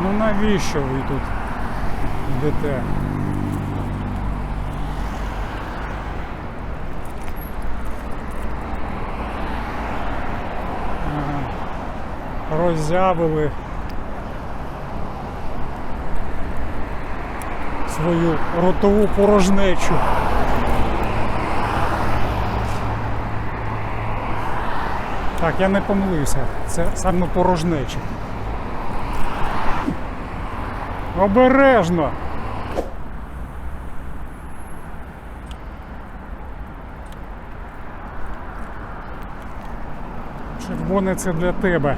Ну навіщо ви тут йдете? Роззявили свою ротову порожнечу. Так, я не помилився. Це саме порожнеча. Обережно. Червоне це для тебе.